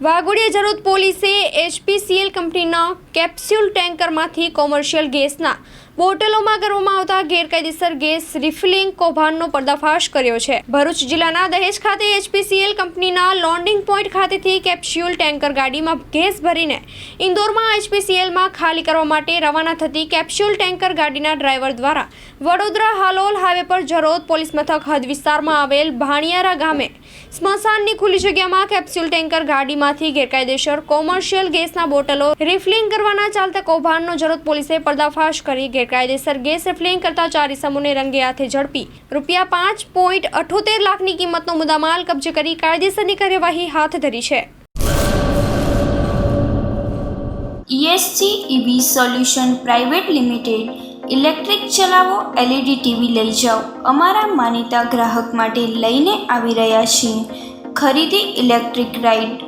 વાઘોડિયા જરોદ પોલીસે એચપીસીએલ કંપનીના capsule ટેન્કરમાંથી commercial ગેસના બોટલોમાં કરવામાં આવતા ગેરકાયદેસર ગેસ રિફિલિંગ કૌભાંડનો પર્દાફાશ કર્યો છે. ભરૂચ જિલ્લાના દહેજ ખાતે એચપીસીએલ કંપનીના લોન્ડિંગ પોઈન્ટ ખાતેથી કેપ્સ્યુલ ટેન્કર ગાડીમાં ગેસ ભરીને ઇન્દોરમાં એચપીસીએલમાં ખાલી કરવા માટે રવાના થતી કેપ્સ્યુલ ટેન્કર ગાડીના ડ્રાઈવર દ્વારા વડોદરા હાલોલ હાઈવે પર જરોદ પોલીસ મથક હદ વિસ્તારમાં આવેલ ભાણિયારા ગામે સ્મશાનની ખુલ્લી જગ્યામાં કેપ્સ્યુલ ટેન્કર ગાડીમાંથી ગેરકાયદેસર કોમર્શિયલ ગેસના બોટલો રિફિલિંગ કરવાના ચાલતા કૌભાંડનો જરોદ પોલીસે પર્દાફાશ કરી. ગેરકાયદેસર ગેસ રિફિલિંગ કરતા ચાર ઇસમોને રંગે હાથે ઝડપી. રૂપિયા પાંચ પોઈન્ટ અઠોતેર લાખની કિંમતનો મુદ્દામાલ કબજે કરી કાયદેસરની કાર્યવાહી હાથ ધરી છે. ESG EV solution private limited electric ચલાવો એલઈડી ટીવી લઈ જાઓ. અમારા માનીતા ગ્રાહક માટે લઈને આવી રહ્યા છીએ. ખરીદી ઇલેક્ટ્રિક રાઇડ